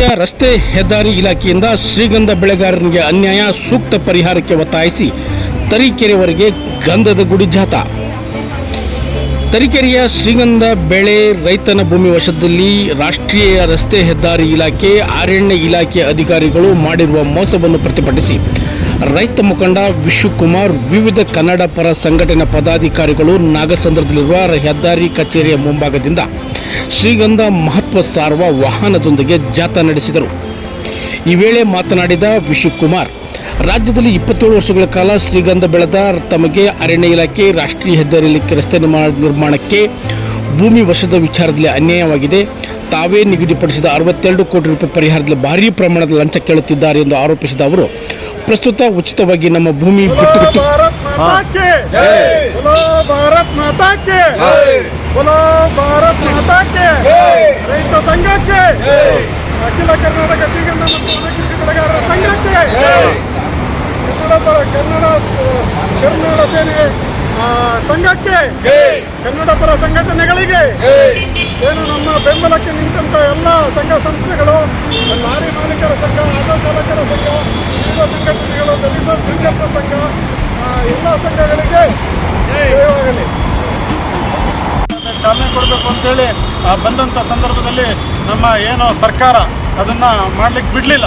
ರಾಷ್ಟ್ರೀಯ ರಸ್ತೆ ಹೆದ್ದಾರಿ ಇಲಾಖೆಯಿಂದ ಶ್ರೀಗಂಧ ಬೆಳೆಗಾರರಿಗೆ ಅನ್ಯಾಯ ಸೂಕ್ತ ಪರಿಹಾರಕ್ಕೆ ಒತ್ತಾಯಿಸಿ ತರೀಕೆರೆವರೆಗೆ ಗಂಧದ ಗುಡಿ ಜಾಥಾ ತರೀಕೆರೆಯ ಶ್ರೀಗಂಧ ಬೆಳೆ ರೈತನ ಭೂಮಿ ವಶದಲ್ಲಿ ರಾಷ್ಟ್ರೀಯ ರಸ್ತೆ ಹೆದ್ದಾರಿ ಇಲಾಖೆ, ಅರಣ್ಯ ಇಲಾಖೆ ಅಧಿಕಾರಿಗಳು ಮಾಡಿರುವ ಮೋಸವನ್ನು ಪ್ರತಿಭಟಿಸಿ. ರೈತ ಮುಖಂಡ ವಿಶ್ವಕುಮಾರ್ ವಿವಿಧ ಕನ್ನಡ ಪರ ಸಂಘಟನೆ ಪದಾಧಿಕಾರಿಗಳು ನಾಗಸಂದ್ರದಲ್ಲಿರುವ ಹೆದ್ದಾರಿ ಕಚೇರಿಯ ಮುಂಭಾಗದಿಂದ ಶ್ರೀಗಂಧ ಮಹತ್ವ ಸಾರುವ ವಾಹನದೊಂದಿಗೆ ಜಾಥಾ ನಡೆಸಿದರು. ಈ ವೇಳೆ ಮಾತನಾಡಿದ ವಿಶ್ವಕುಮಾರ್, ರಾಜ್ಯದಲ್ಲಿ ಇಪ್ಪತ್ತೇಳು ವರ್ಷಗಳ ಕಾಲ ಶ್ರೀಗಂಧ ಬೆಳೆದ ತಮಗೆ ಅರಣ್ಯ ಇಲಾಖೆ ರಾಷ್ಟ್ರೀಯ ಹೆದ್ದಾರಿಯಲ್ಲಿ ರಸ್ತೆ ನಿರ್ಮಾಣಕ್ಕೆ ಭೂಮಿ ವಶದ ವಿಚಾರದಲ್ಲಿ ಅನ್ಯಾಯವಾಗಿದೆ. ತಾವೇ ನಿಗದಿಪಡಿಸಿದ ಅರವತ್ತೆರಡು ಕೋಟಿ ರೂಪಾಯಿ ಪರಿಹಾರದಲ್ಲಿ ಭಾರೀ ಪ್ರಮಾಣದ ಲಂಚ ಕೇಳುತ್ತಿದ್ದಾರೆ ಎಂದು ಆರೋಪಿಸಿದ ಅವರು ಪ್ರಸ್ತುತ ಉಚಿತವಾಗಿ ನಮ್ಮ ಭೂಮಿ ಬಿಟ್ಟು ಬಿಟ್ಟು. ಭಾರತ್ ಮಾತಾಕ್ಕೆ. ಭಾರತ್ ಮಾತಾಕ್ಕೆ. ರೈತ ಸಂಘಕ್ಕೆ. ಅಖಿಲ ಕರ್ನಾಟಕ ಶ್ರೀಗಂಧ ಮತ್ತು ಕೃಷಿ ಬೆಳೆಗಾರರ ಸಂಘಕ್ಕೆ. ಕನ್ನಡ ಕನ್ನಡ ಕರ್ನಾಟಕ ಸೇನೆ ಸಂಘಕ್ಕೆ. ಕನ್ನಡ ಪರ ಸಂಘಟನೆಗಳಿಗೆ. ಏನು ನಮ್ಮ ಬೆಂಬಲಕ್ಕೆ ನಿಂತಂತ ಎಲ್ಲ ಸಂಘ ಸಂಸ್ಥೆಗಳು ಲಾರಿ ಮಾಲೀಕರ ಸಂಘ ಆಟೋ ಚಾಲಕರ ಸಂಘ ಚಾಲನೆ ಕೊಡಬೇಕು ಅಂತೇಳಿ ಬಂದಂಥ ಸಂದರ್ಭದಲ್ಲಿ ನಮ್ಮ ಏನು ಸರ್ಕಾರ ಅದನ್ನು ಮಾಡ್ಲಿಕ್ಕೆ ಬಿಡಲಿಲ್ಲ.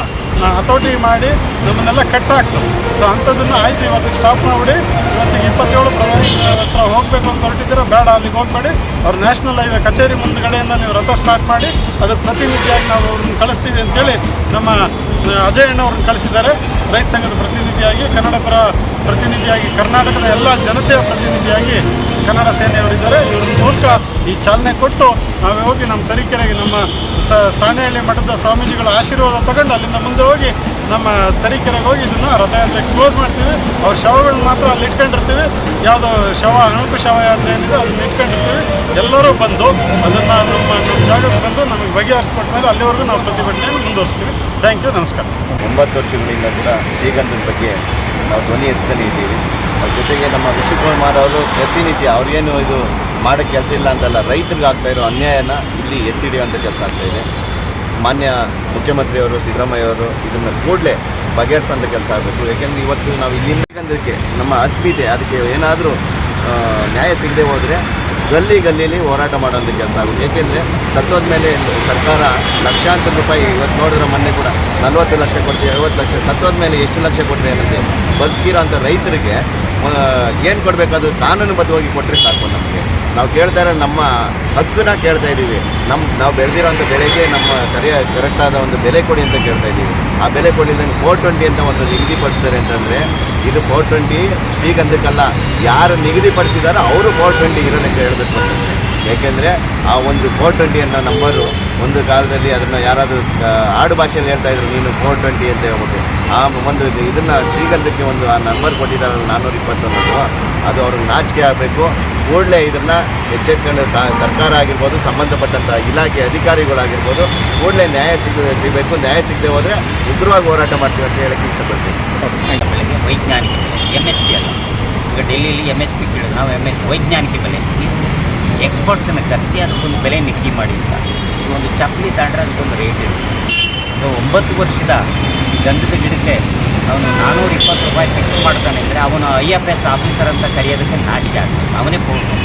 ಹತೋಟಿ ಮಾಡಿ ನಮ್ಮನ್ನೆಲ್ಲ ಕಟ್ಟಾಕ್ತು. ಸೊ ಅಂಥದ್ದನ್ನು ಆಯ್ತು. ಇವತ್ತಿಗೆ ಸ್ಟಾಪ್ ಮಾಡಿಬಿಡಿ ಇವತ್ತಿಗೆ ಇಪ್ಪತ್ತೇಳು ಪ್ರಧಾನಿ ಹತ್ರ ಹೋಗಬೇಕು ಅಂತ ಹೊರಟಿದ್ದೀರ ಬೇಡ, ಅಲ್ಲಿಗೆ ಹೋಗಬೇಡಿ. ಅವ್ರು ನ್ಯಾಷನಲ್ ಹೈವೇ ಕಚೇರಿ ಮುಂದ್ಗಡೆಯಿಂದ ನೀವು ರಥ ಸ್ಟಾರ್ಟ್ ಮಾಡಿ, ಅದಕ್ಕೆ ಪ್ರತಿನಿಧಿಯಾಗಿ ನಾವು ಅವ್ರನ್ನ ಕಳಿಸ್ತೀವಿ ಅಂತೇಳಿ ನಮ್ಮ ಅಜಯ್ ಅಣ್ಣ ಅವ್ರನ್ನ ಕಳಿಸಿದ್ದಾರೆ. ರೈತ ಸಂಘದ ಪ್ರತಿನಿಧಿಯಾಗಿ ಕನ್ನಡ ಪರ ಪ್ರತಿನಿಧಿಯಾಗಿ ಕರ್ನಾಟಕದ ಎಲ್ಲ ಜನತೆಯ ಪ್ರತಿನಿಧಿಯಾಗಿ ಕನ್ನಡ ಸೇನೆಯವರಿದ್ದಾರೆ. ಇವ್ರ ಮೂಲಕ ಈ ಚಾಲನೆ ಕೊಟ್ಟು ನಾವು ಹೋಗಿ ನಮ್ಮ ತರೀಕೆರೆಗೆ ನಮ್ಮ ಸಾಣೆಹಳ್ಳಿ ಮಠದ ಸ್ವಾಮೀಜಿಗಳ ಆಶೀರ್ವಾದ ತಗೊಂಡು ಅಲ್ಲಿಂದ ಮುಂದೆ ಹೋಗಿ ನಮ್ಮ ತರೀಕೆರೆಗೆ ಹೋಗಿ ಇದನ್ನು ರಥಯಾತ್ರೆ ಕ್ಲೋಸ್ ಮಾಡ್ತೀವಿ. ಅವ್ರ ಶವಗಳನ್ನ ಮಾತ್ರ ಅಲ್ಲಿ ಇಟ್ಕೊಂಡಿರ್ತೀವಿ. ಯಾವುದೋ ಶವ, ಅಣುಕು ಶವ ಯಾತ್ರೆ ಏನಿದೆ ಅದನ್ನು ಇಟ್ಕೊಂಡಿರ್ತೀವಿ. ಎಲ್ಲರೂ ಬಂದು ಅದನ್ನು ನಮ್ಮ ನಮ್ಮ ಜಾಗಕ್ಕೆ ಬಂದು ನಮಗೆ ಬಗೆಹರಿಸ್ಕೊಟ್ಮೇಲೆ ಅಲ್ಲಿವರೆಗೂ ನಾವು ಪ್ರತಿಭಟನೆಯನ್ನು ಮುಂದುವರಿಸ್ತೀವಿ. ಥ್ಯಾಂಕ್ ಯು ನಮಸ್ಕಾರ. ಒಂಬತ್ತು ವರ್ಷಗಳಿಂದ ಕೂಡ ಶ್ರೀಗಂಧದ ಬಗ್ಗೆ ನಾವು ಧ್ವನಿ ಎತ್ತಲೇ ಇದ್ದೀವಿ. ಅದ್ರ ಜೊತೆಗೆ ನಮ್ಮ ವಿಶ್ವಕುಮಾರ್ ಅವರು ಪ್ರತಿನಿತ್ಯ ಅವ್ರಿಗೇನು ಇದು ಮಾಡೋ ಕೆಲಸ ಇಲ್ಲ ಅಂತಲ್ಲ, ರೈತರಿಗೆ ಆಗ್ತಾ ಇರೋ ಅನ್ಯಾಯನ ಇಲ್ಲಿ ಎತ್ತಿ ಹಿಡಿಯುವಂಥ ಕೆಲಸ ಆಗ್ತಾ ಇದೆ. ಮಾನ್ಯ ಮುಖ್ಯಮಂತ್ರಿಯವರು ಸಿದ್ದರಾಮಯ್ಯವರು ಇದನ್ನು ಕೂಡಲೇ ಬಗೆಹರಿಸೋಂಥ ಕೆಲಸ ಆಗಬೇಕು. ಯಾಕೆಂದರೆ ಇವತ್ತು ನಾವು ಇಲ್ಲಿ ನಮ್ಮ ಅಸ್ಮಿತೆ ಅದಕ್ಕೆ ಏನಾದರೂ ನ್ಯಾಯ ಸಿಗದೆ ಹೋದರೆ ಗಲ್ಲಿ ಗಲ್ಲಿಲಿ ಹೋರಾಟ ಮಾಡೋದು ಕೆಲಸ ಆಗುತ್ತೆ. ಏಕೆಂದರೆ ಸತ್ತೋದ ಮೇಲೆ ಸರ್ಕಾರ ಲಕ್ಷಾಂತರ ರೂಪಾಯಿ ಇವತ್ತು ನೋಡಿದ್ರೆ ಮೊನ್ನೆ ಕೂಡ ನಲ್ವತ್ತು ಲಕ್ಷ ಕೊಡ್ತೀವಿ ಐವತ್ತು ಲಕ್ಷ, ಸತ್ತೋದ ಮೇಲೆ ಎಷ್ಟು ಲಕ್ಷ ಕೊಟ್ಟರೆ ಅನ್ನೋದು ಬದುಕಿರೋ ಅಂಥ ರೈತರಿಗೆ ಏನು ಕೊಡಬೇಕಾದ್ರು ಕಾನೂನುಬದ್ಧವಾಗಿ ಕೊಟ್ಟರೆ ಸಾಕು ನಮಗೆ. ನಾವು ಕೇಳ್ತಾ ಇರೋ ನಮ್ಮ ಹಕ್ಕನ್ನ ಕೇಳ್ತಾ ಇದ್ದೀವಿ. ನಮ್ಮ ನಾವು ಬೆಳೆದಿರೋಂಥ ಬೆಳೆಗೆ ನಮ್ಮ ಕರೆಯ ಕರೆಕ್ಟಾದ ಒಂದು ಬೆಲೆ ಕೊಡಿ ಅಂತ ಕೇಳ್ತಾ ಇದ್ದೀವಿ. ಆ ಬೆಲೆ ಕೊಡಲಿಲ್ಲದಂಗೆ ಫೋರ್ ಟ್ವೆಂಟಿ ಅಂತ ಒಂದು ನಿಗದಿಪಡಿಸ್ತಾರೆ ಅಂತಂದರೆ, ಇದು ಫೋರ್ ಟ್ವೆಂಟಿ ಶ್ರೀಗಂಧಕ್ಕಲ್ಲ ಯಾರು ನಿಗದಿಪಡಿಸಿದಾರೋ ಅವರು ಫೋರ್ ಟ್ವೆಂಟಿ ಇರೋದಕ್ಕೆ ಹೇಳಬೇಕು ಅಂತಂದರೆ ಏಕೆಂದರೆ ಆ ಒಂದು ಫೋರ್ ಟ್ವೆಂಟಿ ಅನ್ನೋ ನಂಬರು ಒಂದು ಕಾಲದಲ್ಲಿ ಅದನ್ನು ಯಾರಾದರೂ ಆಡು ಭಾಷೆಯಲ್ಲಿ ಹೇಳ್ತಾ ಇದ್ರು, ನೀನು ಫೋರ್ ಟ್ವೆಂಟಿ ಅಂತ ಹೇಳ್ಬಿಟ್ಟು. ಆ ಒಂದು ಇದನ್ನು ಶ್ರೀಗಂಧಕ್ಕೆ ಒಂದು ಆ ನಂಬರ್ ಕೊಟ್ಟಿದ್ದಾರೆ, ನಾನ್ನೂರ ಇಪ್ಪತ್ತೊಂದು. ಅದು ಅವ್ರಿಗೆ ನಾಚಿಕೆ ಆಗಬೇಕು. ಕೂಡಲೇ ಇದನ್ನು ಎಚ್ಚೆತ್ಕೊಂಡು ಸರ್ಕಾರ ಆಗಿರ್ಬೋದು ಸಂಬಂಧಪಟ್ಟಂಥ ಇಲಾಖೆ ಅಧಿಕಾರಿಗಳಾಗಿರ್ಬೋದು, ಕೂಡಲೇ ನ್ಯಾಯ ಸಿಗ ಸಿಗಬೇಕು. ನ್ಯಾಯ ಸಿಗದೆ ಹೋದರೆ ಉಗ್ರವಾಗಿ ಹೋರಾಟ ಮಾಡ್ತೀವಿ ಅಂತ ಹೇಳಕ್ಕೆ ಇಷ್ಟಪಡ್ತೀವಿ ವೈಜ್ಞಾನಿಕ ಎಂ ಎಸ್ ಪಿ ಅಲ್ಲ. ಈಗ ಡೆಲ್ಲಿಯಲ್ಲಿ ಎಂ ಎಸ್ ಪಿ ಕೇಳಿದ್ರು ನಾವು ಎಂ ಎಸ್ ವೈಜ್ಞಾನಿಕ ಬೆಲೆ. ಎಕ್ಸ್ಪರ್ಟ್ಸನ್ನು ಕರೆಸಿ, ಅದಕ್ಕೊಂದು ಬೆಲೆ ನಿಗದಿ ಮಾಡಿ ಅಂತ. ಈಗ ಒಂದು ಚಪ್ಪಲಿ ತಗೊಂಡ್ರೆ ಅದಕ್ಕೊಂದು ರೇಟ್ ಇರುತ್ತೆ ಸೊ ಒಂಬತ್ತು ವರ್ಷದ ಗಂಧದ ಗಿಡಕ್ಕೆ ಅವನು ನಾನ್ನೂರ ಇಪ್ಪತ್ತು ರೂಪಾಯಿ ಫಿಕ್ಸ್ ಮಾಡ್ತಾನೆ ಅಂದರೆ, ಅವನು ಐ ಎಫ್ ಎಸ್ ಆಫೀಸರ್ ಅಂತ ಕರೆಯೋದಕ್ಕೆ ನಾಚಿಕೆ ಆಗ್ತದೆ. ಅವನೇ ಹೋಗ್ತಾನೆ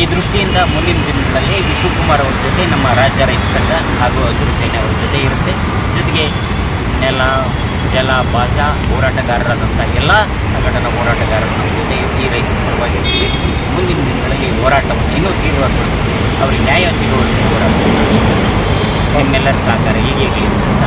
ಈ ದೃಷ್ಟಿಯಿಂದ ಮುಂದಿನ ದಿನಗಳಲ್ಲಿ ವಿಶ್ವಕುಮಾರ್ ಅವ್ರ ಜೊತೆ ನಮ್ಮ ರಾಜ್ಯ ರೈತ ಸಂಘ ಹಾಗೂ ಹಸಿರು ಸೇನೆ ಅವ್ರ ಜೊತೆ ಇರುತ್ತೆ. ಜೊತೆಗೆ ನೆಲ ಜಲ ಭಾಷಾ ಹೋರಾಟಗಾರರಾದಂಥ ಎಲ್ಲ ಸಂಘಟನಾ ಹೋರಾಟಗಾರರು ನಮ್ಮ ಜೊತೆ ಈ ರೈತರ ಪರವಾಗಿ ಮುಂದಿನ ದಿನಗಳಲ್ಲಿ ಹೋರಾಟವನ್ನು ಇನ್ನೂ ತೀವ್ರಗೊಳಿಸ್ತೀವಿ. ಅವರಿಗೆ ನ್ಯಾಯ ಸಿಗುವಂತೆ ಹೋರಾಟ ನಿಮ್ಮೆಲ್ಲರ ಸಹಕಾರ ಹೀಗೆ ಅಂತ.